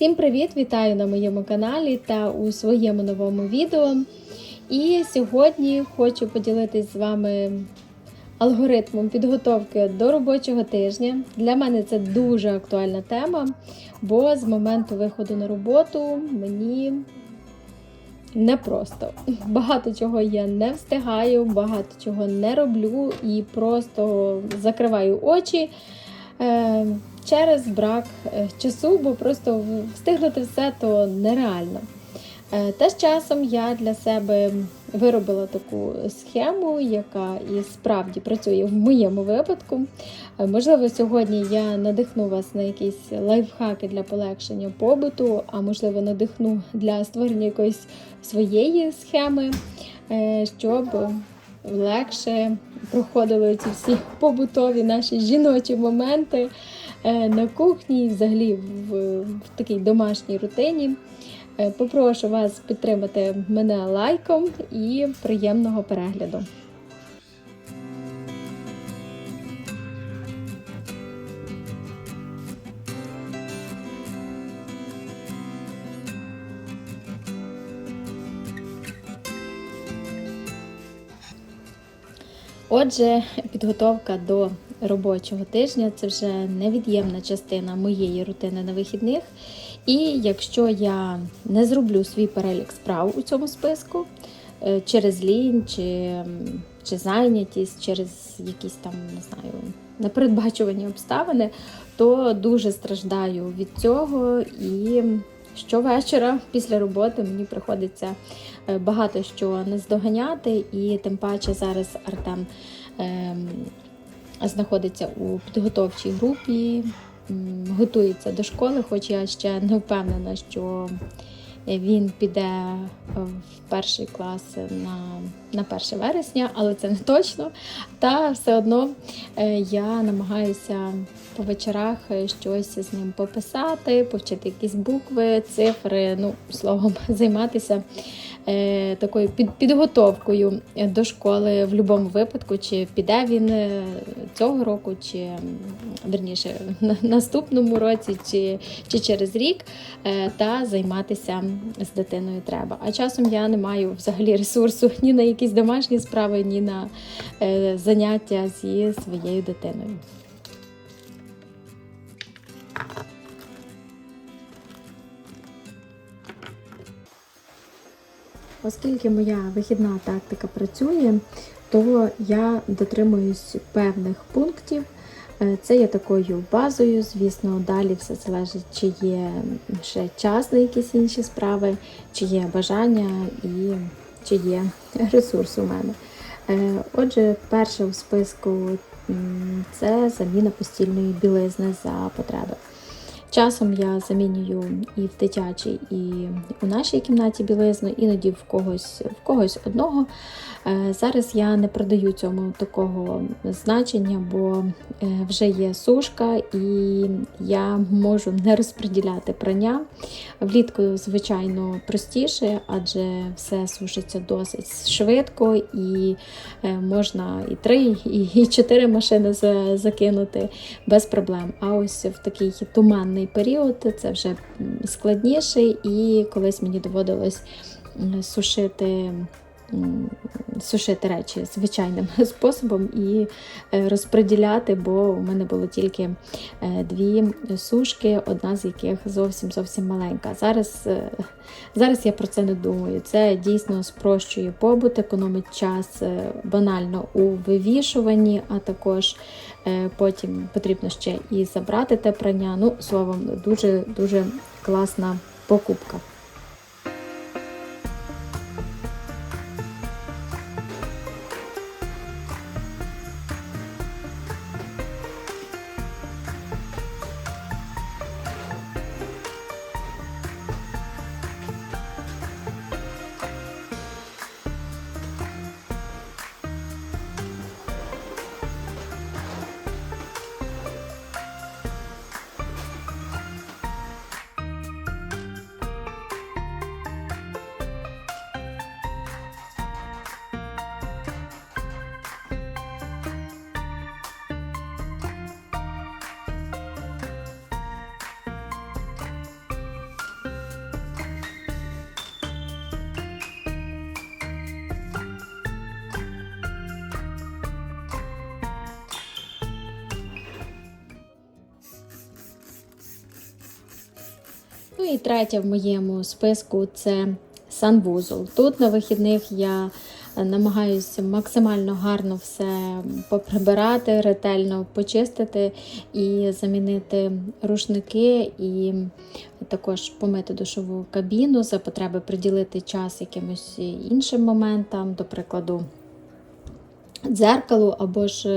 Всім привіт! Вітаю на моєму каналі та у своєму новому відео. І сьогодні хочу поділитись з вами алгоритмом підготовки до робочого тижня. Для мене це дуже актуальна тема, бо з моменту виходу на роботу мені непросто. Багато чого я не встигаю, багато чого не роблю і просто закриваю очі. Через брак е, часу, бо просто встигнути все то нереально. Е, Та з часом я для себе виробила таку схему, яка і справді працює в моєму випадку. Е, Можливо, сьогодні я надихну вас на якісь лайфхаки для полегшення побуту, а можливо, надихну для створення якоїсь своєї схеми, щоб легше проходили ці всі побутові наші жіночі моменти на кухні і взагалі в, в такій домашній рутині. Е, Попрошу вас підтримати мене лайком і приємного перегляду. Отже, підготовка до робочого тижня це вже невід'ємна частина моєї рутини на вихідних. І якщо я не зроблю свій перелік справ у цьому списку е, через лінь чи, чи зайнятість, через якісь там, не знаю, непередбачувані обставини, то дуже страждаю від цього і. Щовечора після роботи мені приходиться е, багато що наздоганяти, і тим паче зараз Артем ем, знаходиться у підготовчій групі, готується до школи, хоч я ще не впевнена, що він піде в перший клас на, на 1 вересня, але це не точно. Та все одно е, я намагаюся по вечорах е, щось з ним пописати, повчити якісь букви, цифри, ну, словом, займатися е, такою під, підготовкою до школи в будь-якому випадку, чи піде він е, цього року, чи верніше на наступному році, чи, чи через рік, е, та займатися з дитиною треба. А часом я не маю взагалі ресурсу ні на якісь домашні справи, ні на е, заняття зі своєю дитиною. Оскільки моя вихідна тактика працює, то я дотримуюсь певних пунктів. Е, Це є такою базою, звісно, далі все залежить, чи є ще час на якісь інші справи, чи є бажання і чи є ресурс у мене. Е, Отже, перше у списку це заміна постільної білизни за потреби. Часом я замінюю і в дитячій, і у нашій кімнаті білизну, іноді в когось в когось одного. Е, Зараз я не продаю цьому такого значення, бо е, вже є сушка, і я можу не розподіляти прання. Влітку, звичайно, простіше, адже все сушиться досить швидко, і е, можна і три, і чотири машини закинути без проблем. А ось в такий туманний період це вже складніше, і колись мені доводилось сушити. Сушити речі звичайним способом і е, розподіляти, бо у мене було тільки е, дві сушки, одна з яких зовсім зовсім маленька. Зараз, е, зараз я про це не думаю. Це дійсно спрощує побут, економить час банально у вивішуванні, а також потім потрібно ще і забрати те прання. Ну, словом, дуже дуже класна покупка. Ну і третє в моєму списку це санвузол. Тут на вихідних я намагаюся максимально гарно все поприбирати, ретельно почистити і замінити рушники, і також помити душову кабіну за потреби приділити час якимось іншим моментам, до прикладу. Дзеркалу або ж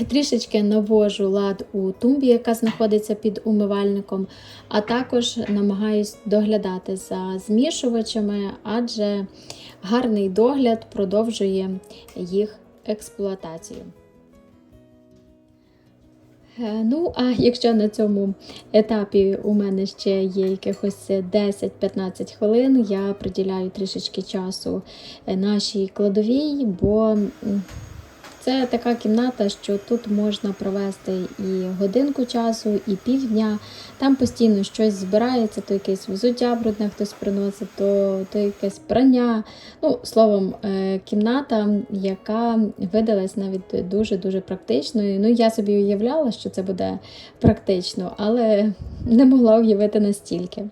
е, трішечки навожу лад у тумбі, яка знаходиться під умивальником, а також намагаюсь доглядати за змішувачами, адже гарний догляд продовжує їх експлуатацію. Е, Ну, а якщо на цьому етапі у мене ще є якихось 10-15 хвилин, я приділяю трішечки часу е, нашій кладовій, бо це така кімната, що тут можна провести і годинку часу, і півдня. Там постійно щось збирається, то якесь взуття брудне хтось приносить, то, то якесь прання. Ну, словом, е, кімната, яка видалась навіть дуже-дуже практичною. Ну, я собі уявляла, що це буде практично, але не могла уявити настільки.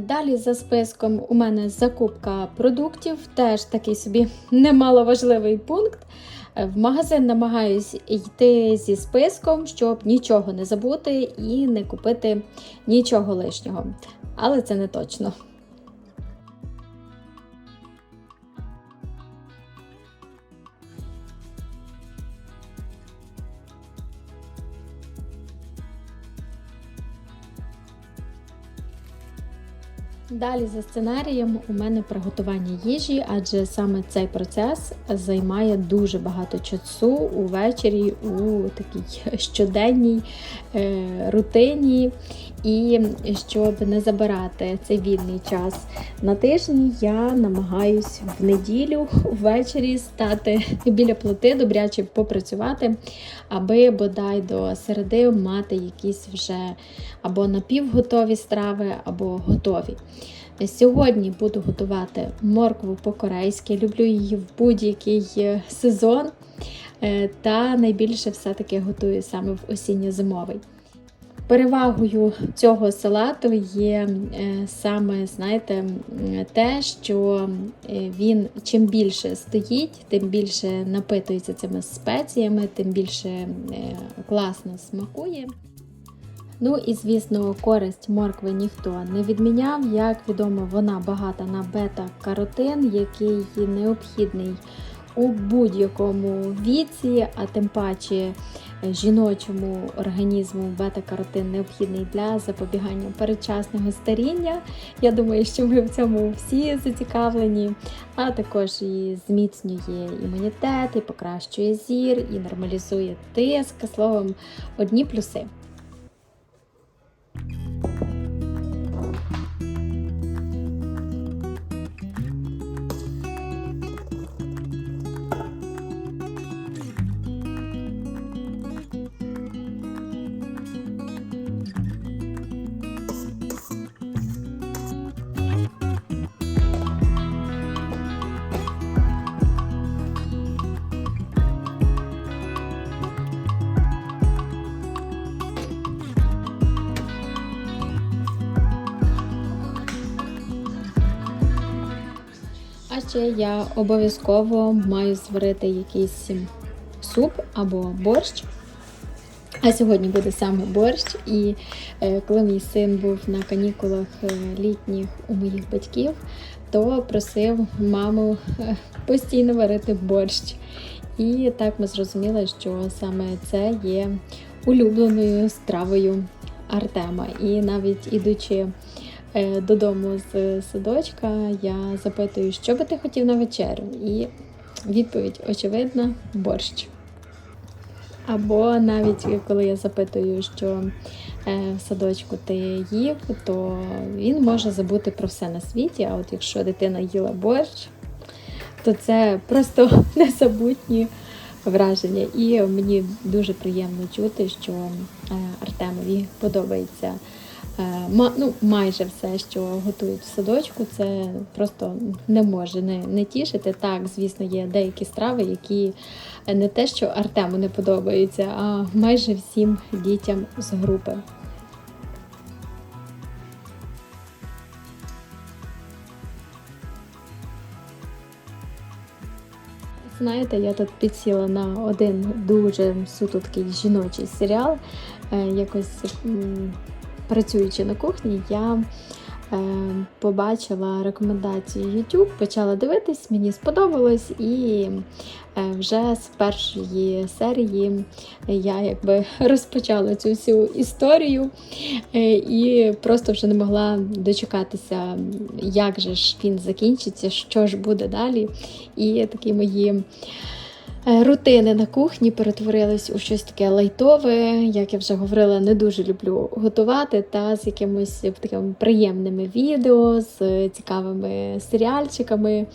Далі за списком у мене закупка продуктів, теж такий собі немаловажливий пункт. Е, В магазин намагаюсь йти зі списком, щоб нічого не забути і не купити нічого лишнього. Але це не точно. Далі за сценарієм у мене приготування їжі, адже саме цей процес займає дуже багато часу увечері у такій щоденній е, рутині. І щоб не забирати цей вільний час на тижні, я намагаюсь в неділю ввечері стати біля плити, добряче попрацювати, аби бодай до середи мати якісь вже або напівготові страви, або готові. Сьогодні буду готувати моркву по-корейськи. Люблю її в будь-який сезон. Е, Та найбільше все-таки готую саме в осінньо-зимовий. Перевагою цього салату є е, саме, знаєте, те, що е, він чим більше стоїть, тим більше напитується цими спеціями, тим більше е, класно смакує. Ну і звісно, користь моркви ніхто не відміняв. Як відомо, вона багата на бета-каротин, який необхідний у будь-якому віці, а тим паче е, жіночому організму бета-каротин необхідний для запобігання передчасного старіння. Я думаю, що ми в цьому всі зацікавлені, а також і зміцнює імунітет, і покращує зір, і нормалізує тиск. Словом, одні плюси. Ще я обов'язково маю зварити якийсь суп або борщ. А сьогодні буде саме борщ. І е, коли мій син був на канікулах е, літніх у моїх батьків, то просив маму е, постійно варити борщ. І так ми зрозуміли, що саме це є улюбленою стравою Артема. І навіть ідучи додому з садочка, я запитую, що би ти хотів на вечерю? І відповідь очевидна борщ. Або навіть коли я запитую, що е, в садочку ти їв, то він може забути про все на світі. А от якщо дитина їла борщ, то це просто незабутні враження. І мені дуже приємно чути, що е, Артемові подобається е, ну, майже все, що готують в садочку. Це просто не може не, не тішити. Так, звісно, є деякі страви, які не те, що Артему не подобаються, а майже всім дітям з групи. Знаєте, я тут підсіла на один дуже суто такий жіночий серіал. Е, Якось працюючи на кухні, я е, побачила рекомендацію YouTube, почала дивитись, мені сподобалось, і е, вже з першої серії я якби розпочала цю всю історію е, і просто вже не могла дочекатися, як же ж він закінчиться, що ж буде далі. І такі мої. Е, Рутини на кухні перетворились у щось таке лайтове. Як я вже говорила, не дуже люблю готувати, та з якимись такими приємними відео, з цікавими серіальчиками.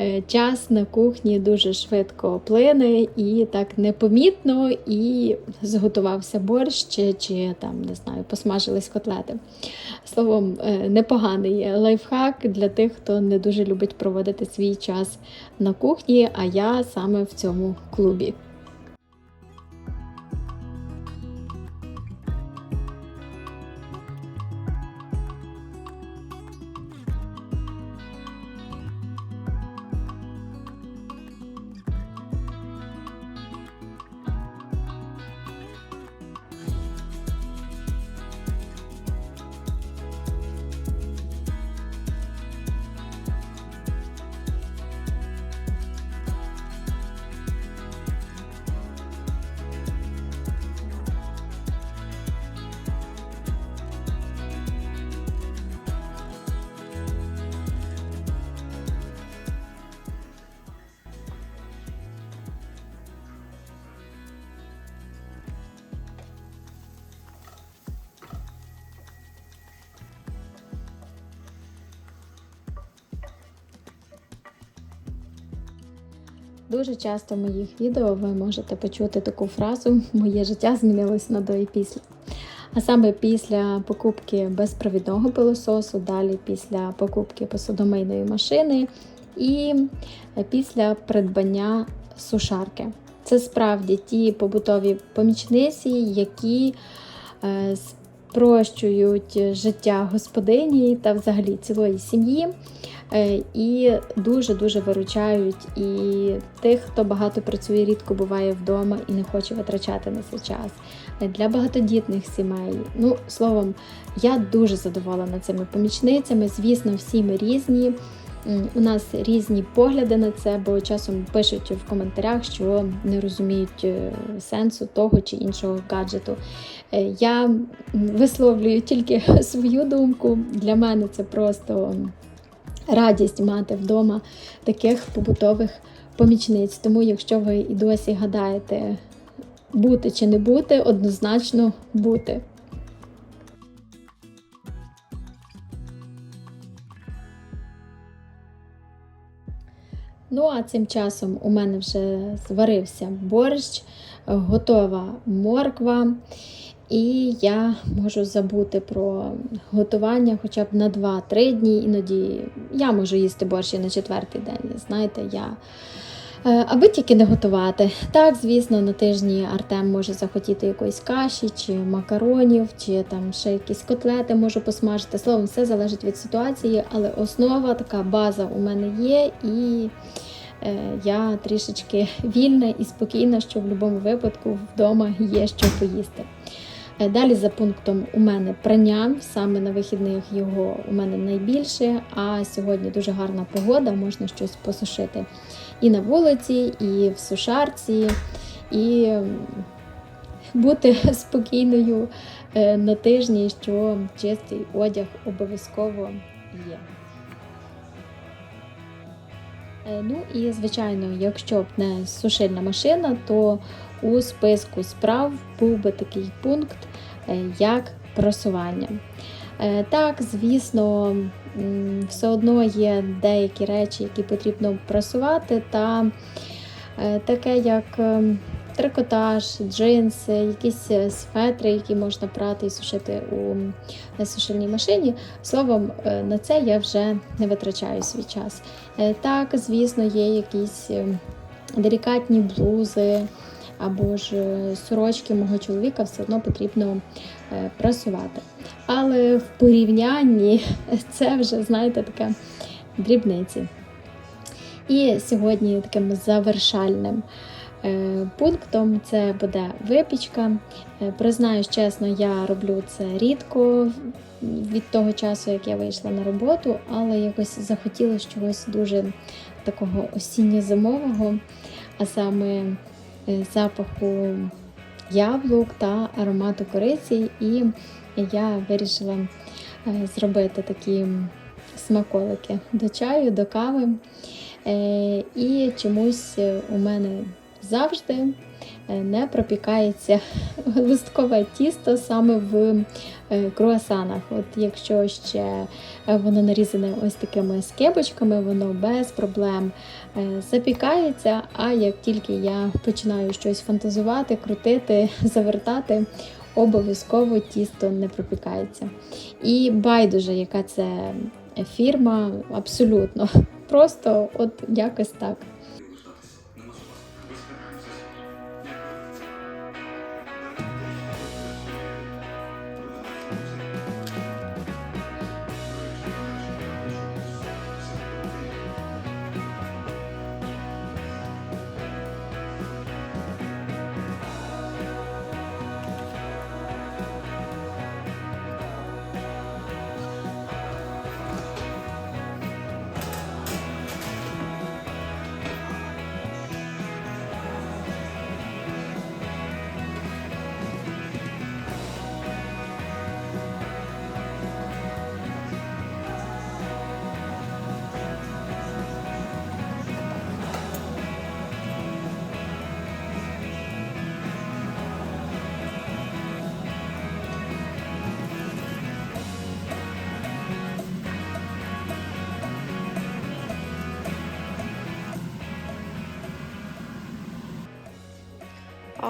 Е, Час на кухні дуже швидко плине і так непомітно, і зготувався борщ, чи, чи там не знаю, посмажились котлети. Словом, е, непоганий лайфхак для тих, хто не дуже любить проводити свій час на кухні, а я саме в цьому клубі. Дуже часто в моїх відео ви можете почути таку фразу Моє життя змінилось на до і після. А саме після покупки безпровідного пилососу, далі після покупки посудомийної машини і після придбання сушарки. Це справді ті побутові помічниці, які е, спрощують життя господині та взагалі цілої сім'ї. Е, І дуже-дуже виручають і тих, хто багато працює, рідко буває вдома і не хоче витрачати на це час. Е, Для багатодітних сімей. Ну, словом, я дуже задоволена цими помічницями. Звісно, всі ми різні. У нас різні погляди на це, бо часом пишуть в коментарях, що не розуміють е, сенсу того чи іншого гаджету. Я висловлюю тільки свою думку. Для мене це просто радість мати вдома таких побутових помічниць. Тому, якщо ви і досі гадаєте, бути чи не бути, однозначно бути. Ну, а цим часом у мене вже зварився борщ, готова морква. І я можу забути про готування хоча б на 2-3 дні. Іноді я можу їсти борщ і на четвертий день. Знаєте, я. е, Аби тільки не готувати. Так, звісно, на тижні Артем може захотіти якоїсь каші, чи макаронів, чи там ще якісь котлети можу посмажити. Словом, все залежить від ситуації, але основа така база у мене є, і е, я трішечки вільна і спокійна, що в будь-якому випадку вдома є що поїсти. Е, Далі за пунктом у мене прання, саме на вихідних його у мене найбільше. А сьогодні дуже гарна погода, можна щось посушити і на вулиці, і в сушарці, і бути спокійною е, на тижні, що чистий одяг обов'язково є. Е, Ну і звичайно, якщо б не сушильна машина, то у списку справ був би такий пункт, як просування. Е, Так, звісно, все одно є деякі речі, які потрібно просувати, та е, таке як е, трикотаж, джинси, якісь е, светри, які можна прати і сушити у е, сушильній машині. Словом, е, на це я вже не витрачаю свій час. Е, Так, звісно, є якісь е, делікатні блузи або ж е, сорочки мого чоловіка все одно потрібно е, прасувати. Але в порівнянні це вже, знаєте, таке дрібниці. І сьогодні таким завершальним е, пунктом це буде випічка. Признаюсь чесно, я роблю це рідко від того часу, як я вийшла на роботу, але якось захотілося чогось дуже такого осінньо-зимового, а саме запаху яблук та аромату кориці. І я вирішила е, зробити такі смаколики до чаю, до кави. Е, І чомусь е, у мене завжди е, не пропікається листкове тісто саме в е, круасанах. От якщо ще е, воно нарізане ось такими скибочками, воно без проблем е, запікається. А як тільки я починаю щось фантазувати, крутити, завертати, обов'язково тісто не пропікається. І байдуже, яка це фірма, абсолютно. Просто от якось так.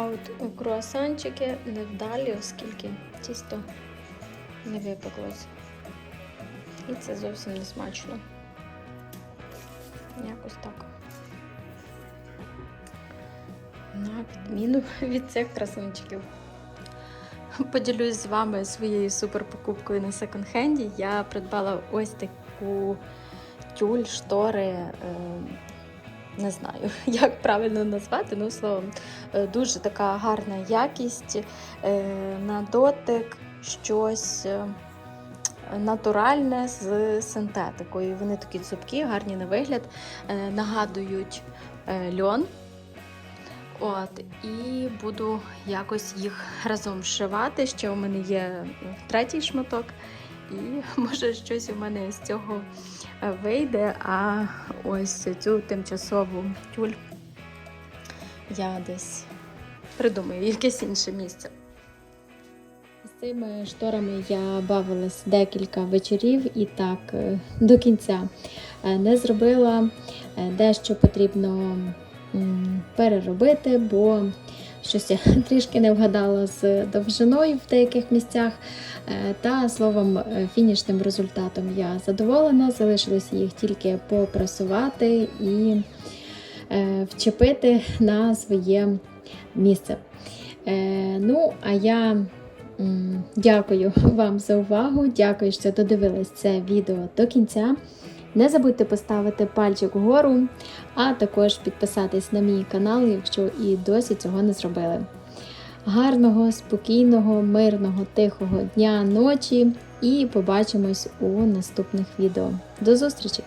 А от круасанчики невдалі, оскільки тісто не випеклось. І це зовсім не смачно. Якось так. На відміну від цих красунчиків. Поділюсь з вами своєю суперпокупкою на секонд-хенді. Я придбала ось таку тюль, штори. Не знаю, як правильно назвати, ну словом, е, дуже така гарна якість е, на дотик, щось е, натуральне з синтетикою. Вони такі цупкі, гарні на вигляд, нагадують льон. От, і буду якось їх разом зшивати. Ще у мене є третій шматок, і може щось у мене з цього вийде. А ось цю тимчасову тюль я десь придумаю якесь інше місце. З цими шторами я бавилась декілька вечорів і так е, до кінця е, не зробила. Е, Дещо потрібно переробити, бо щось я трішки не вгадала з довжиною в деяких місцях. Е, Та словом, е, фінішним результатом я задоволена. Залишилось їх тільки попрасувати і е, вчепити на своє місце. Ну, а я дякую вам за увагу. Дякую, що додивились це відео до кінця. Не забудьте поставити пальчик вгору, а також підписатись на мій канал, якщо і досі цього не зробили. Гарного, спокійного, мирного, тихого дня, ночі і побачимось у наступних відео. До зустрічі!